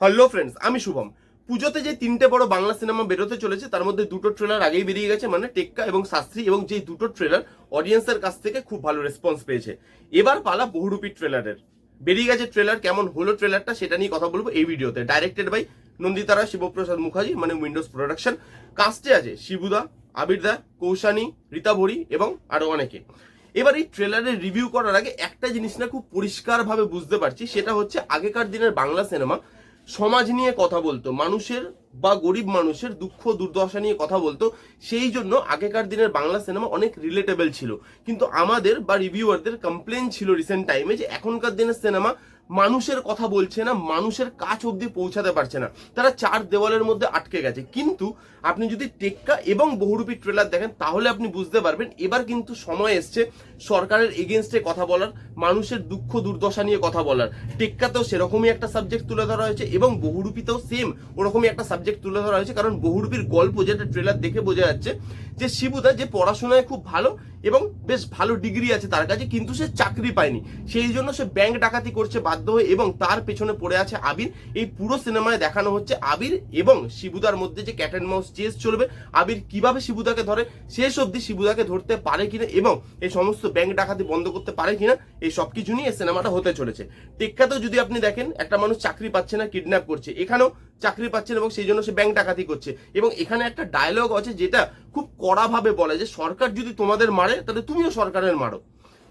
Hello friends আমি শুভম। পুজোতে যে তিনটে বড় বাংলা সিনেমা বেরোতে চলেছে, তার মধ্যে দুটো ট্রেলার আগেই বেরিয়ে গেছে মানে টেক্কা এবং শাস্ত্রী, এবং যে দুটো ট্রেলার অডিয়েন্সের কাছ থেকে খুব ভালো রেসপন্স পেয়েছে। এবার পালা বহুরূপী ট্রেলারের বেরিয়ে গেছে ট্রেলার কেমন হলো ট্রেলারটা সেটা নিয়ে কথা বলব এই ভিডিওতে। ডাইরেক্টেড বাই নন্দিতারা, শিবপ্রসাদ মুখার্জি মানে উইন্ডোজ প্রোডাকশন কাস্টে আছে শিবুদা আবিরদা কৌশানী, রীতা ভরি এবং আরও অনেকে। এবার এই ট্রেলারের রিভিউ করার আগে একটা জিনিস না খুব পরিষ্কারভাবে বুঝতে পারছি, সেটা হচ্ছে আগেকার দিনের বাংলা সিনেমা। সমাজ নিয়ে কথা বলতো, মানুষের বা গরিব মানুষের দুঃখ, দুর্দশা নিয়ে কথা বলতো, সেই জন্য আগেকার দিনের বাংলা সিনেমা অনেক রিলেটেবল ছিল। কিন্তু আমাদের বা রিভিউয়ারদের কমপ্লেন ছিল রিসেন্ট টাইমে যে এখনকার দিনের সিনেমা মানুষের কথা বলছে না, মানুষের কাছ অবধি পৌঁছাতে পারছে না। তারা চার দেওয়ালের মধ্যে আটকে গেছে। কিন্তু আপনি যদি টেক্কা এবং বহুরূপী ট্রেলার দেখেন, তাহলে আপনি বুঝতে পারবেন, এবার কিন্তু সময় এসছে সরকারের এগেনস্টে কথা বলার, মানুষের দুঃখ দুর্দশা নিয়ে কথা বলার। টেক্কাতেও সেরকমই একটা সাবজেক্ট তুলে ধরা হয়েছে এবং বহুরূপীতেও সেম ওরকমই একটা সাবজেক্ট তুলে ধরা হয়েছে। কারণ বহুরূপীর গল্প যেটা ট্রেলার দেখে বোঝা যাচ্ছে যে শিবুদা যে পড়াশোনায় খুব ভালো এবং বেশ ভালো ডিগ্রি আছে তার কাছে, কিন্তু সে চাকরি পায়নি। সেই জন্য সে ব্যাংক ডাকাতি করছে বাধ্য হয়ে এবং তার পেছনে পড়ে আছে আবির। এই পুরো সিনেমায় দেখানো হচ্ছে আবির এবং শিবুদার মধ্যে যে ক্যাট অ্যান্ড মাউস চেস চলবে, আবির কীভাবে শিবুদাকে ধরে, শেষ অবধি শিবুদাকে ধরতে পারে কিনা এবং এই সমস্ত ব্যাংক ডাকাতি বন্ধ করতে পারে কিনা, এই সব কিছু নিয়ে সিনেমাটা হতে চলেছে। টেক্কাতেও যদি আপনি দেখেন, একটা মানুষ চাকরি পাচ্ছে না কিডন্যাপ করছে। এখানেও চাকরি পাচ্ছেন এবং সেই জন্য সে ব্যাংক ডাকাতি করছে। এবং এখানে একটা ডায়লগ আছে যেটা খুব কড়াভাবে বলে যে, সরকার যদি তোমাদের মারে, তাহলে তুমিও সরকারের মারো।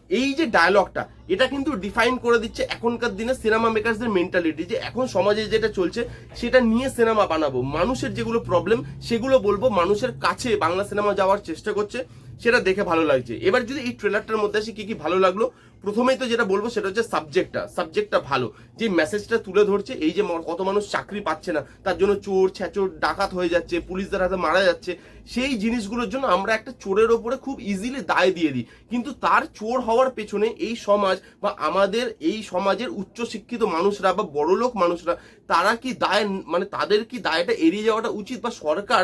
এই যে ডায়লগটা এটা কিন্তু ডিফাইন করে দিচ্ছে এখনকার দিনে সিনেমা মেকারসদের মেন্টালিটি যে, এখন সমাজে যেটা চলছে, সেটা নিয়ে সিনেমা বানাবো। মানুষের যেগুলো প্রবলেম সেগুলো বলব। মানুষের কাছে বাংলা সিনেমা যাওয়ার চেষ্টা করছে, সেটা দেখে ভালো লাগছে। এবার যদি এই ট্রেলারটার মধ্যে আসি কি কি ভালো লাগল প্রথমেই তো যেটা বলব সেটা হচ্ছে সাবজেক্টটা সাবজেক্টটা ভালো। যে মেসেজটা তুলে ধরছে, এই যে কত মানুষ চাকরি পাচ্ছে না, তার জন্য চোর ছ্যাচোর ডাকাত হয়ে যাচ্ছে, পুলিশদের হাতে মারা যাচ্ছে, সেই জিনিসগুলোর জন্য আমরা একটা চোরের ওপরে খুব ইজিলি দায় দিয়ে দিই। কিন্তু তার চোর হওয়ার পেছনে এই সমাজ বা আমাদের এই সমাজের উচ্চশিক্ষিত মানুষরা বা বড়লোক মানুষরা, তারা কি দায় মানে তাদের কি দায়টা এড়িয়ে যাওয়াটা উচিত বা সরকার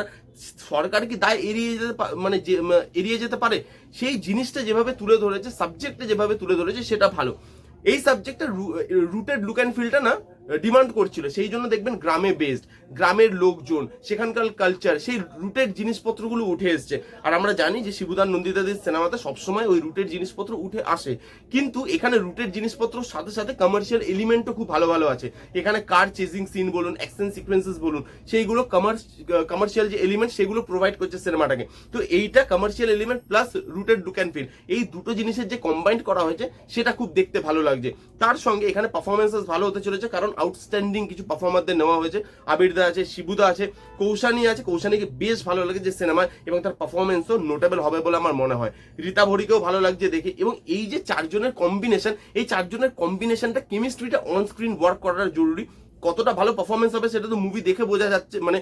সরকার কি দায় এড়িয়ে যেতে মানে এড়িয়ে যেতে পারে? সেই জিনিসটা যেভাবে তুলে ধরেছে সাবজেক্টটা যেভাবে তুলে ধরেছে, সেটা ভালো। এই সাবজেক্টটা রুটেড লুক অ্যান্ড ফিলটা না ডিমান্ড করছিল। সেই জন্য দেখবেন গ্রামে বেসড গ্রামের লোকজন, সেখানকার কালচার সেই রুটের জিনিসপত্রগুলো উঠে এসছে। আর আমরা জানি যে শিবুদান নন্দিতাদের সিনেমাতে সবসময় ওই রুটের জিনিসপত্র উঠে আসে। কিন্তু এখানে রুটের জিনিসপত্র সাথে সাথে কমার্শিয়াল এলিমেন্টও খুব ভালো ভালো আছে। এখানে কার চেজিং সিন বলুন অ্যাকশন সিকোয়েন্সেস বলুন, সেইগুলো কমার্স কমার্শিয়াল যে এলিমেন্ট সেগুলো প্রোভাইড করছে সিনেমাটাকে। তো এইটা কমার্শিয়াল এলিমেন্ট প্লাস রুটের লুক অ্যান্ড ফিল এই দুটো জিনিসের যে কম্বাইন্ড করা হয়েছে, সেটা খুব দেখতে ভালো লাগছে। তার সঙ্গে এখানে পারফরমেন্সেস ভালো হতে চলেছে, কারণ আউটস্ট্যান্ডিং কিছু পারফর্মারদের নেওয়া হয়েছে। আবিরদা আছে, শিবুদা আছে, কৌশানি আছে। কৌশানিকে বেশ ভালো লাগে যে সিনেমায় এবং তার পারফরমেন্সও নোটেবল হবে বলে আমার মনে হয়। রীতা ভরিকেও ভালো লাগছে দেখে এবং এই যে চারজনের কম্বিনেশন এই চারজনের কম্বিনেশনটা কেমিস্ট্রিটা অন স্ক্রিন ওয়ার্ক করাটা জরুরি। কতটা ভালো পারফরমেন্স হবে সেটা তো মুভি দেখে বোঝা যাচ্ছে মানে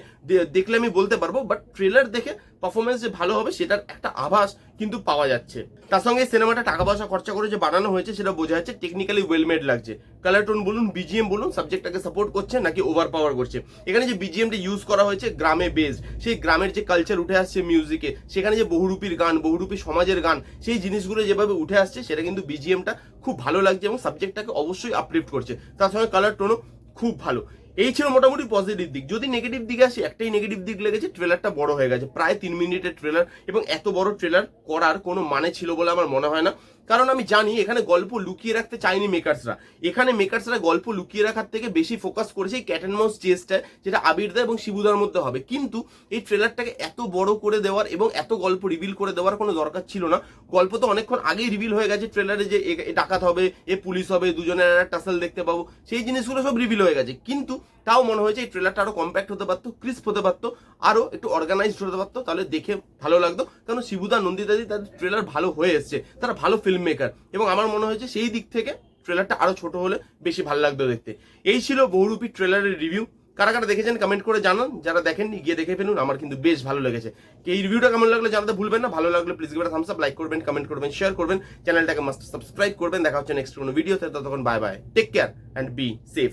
দেখলে আমি বলতে পারব বাট ট্রেলার দেখে পারফরমেন্স যে ভালো হবে সেটার একটা আভাস কিন্তু পাওয়া যাচ্ছে। তার সঙ্গে সিনেমাটা টাকা পয়সা খরচা করে যে বানানো হয়েছে সেটা বোঝা যাচ্ছে টেকনিক্যালি ওয়েলমেড লাগছে। কালার টোন বলুন বিজিএম বলুন সাবজেক্টটাকে সাপোর্ট করছে নাকি ওভার পাওয়ার করছে। এখানে যে বিজিএমটা ইউজ করা হয়েছে গ্রামে বেসড সেই গ্রামের যে কালচার উঠে আসছে মিউজিকে সেখানে যে বহুরূপীর গান, বহুরূপী সমাজের গান, সেই জিনিসগুলো যেভাবে উঠে আসছে, সেটা কিন্তু বিজিএমটা খুব ভালো লাগছে এবং সাবজেক্টটাকে অবশ্যই আপলিফ্ট করছে। তার সঙ্গে কালার টোনও খুব ভালো। এই ছিল মোটামুটি পজিটিভ দিক। যদি নেগেটিভ দিকে আসি, একটাই নেগেটিভ দিক লেগেছে ট্রেলারটা বড় হয়ে গেছে। প্রায় তিন মিনিটের ট্রেলার এবং এত বড় ট্রেলার করার কোনো মানে ছিল বলে আমার মনে হয় না। কারণ আমি জানি এখানে গল্প লুকিয়ে রাখতে চায়নি মেকার্সরা এখানে মেকার্সরা গল্প লুকিয়ে রাখার থেকে বেশি ফোকাস করেছে এই ক্যাট অ্যান্ড মাউস চেসটা যেটা আবিরদা এবং শিবুদার মধ্যে হবে। কিন্তু এই ট্রেলারটাকে এত বড় করে দেওয়ার এবং এত গল্প রিভিল করে দেওয়ার কোনো দরকার ছিল না। গল্প তো অনেকক্ষণ আগেই রিভিল হয়ে গেছে ট্রেলারে যে ডাকাত হবে, এ পুলিশ হবে, দুজনের একটা টাসেল দেখতে পাবো। সেই জিনিসগুলো সব রিভিল হয়ে গেছে। কিন্তু তাও মনে হয়েছে এই ট্রেলারটা আরও কম্প্যাক্ট হতে পারতো ক্রিস্প হতে পারতো, আরও একটু অর্গানাইজড হতে পারতো, তাহলে দেখে ভালো লাগতো। কারণ শিবুদা নন্দিতাদি তাদের ট্রেলার ভালো হয়ে এসছে। তারা ভালো ফিল্ম মেকার এবং আমার মনে হয়েছে সেই দিক থেকে ট্রেলারটা আরও ছোট হলে বেশি ভালো লাগতো দেখতে। এই ছিল বহুরূপী ট্রেলারের রিভিউ কারা কারা দেখেছেন কমেন্ট করে জানান। যারা দেখেননি, গিয়ে দেখে ফেলুন। আমার কিন্তু বেশ ভালো লেগেছে। এই রিভিউটা কেমন লাগল জানাতে ভুলবেন না। ভালো লাগলে please give thumbs up like করবেন কমেন্ট করবেন শেয়ার করবেন। চ্যানেলটাকে মাস্ট সাবস্ক্রাইব করবেন। দেখা হচ্ছে নেক্সট কোনো ভিডিওতে ততক্ষণ bye bye take care and be safe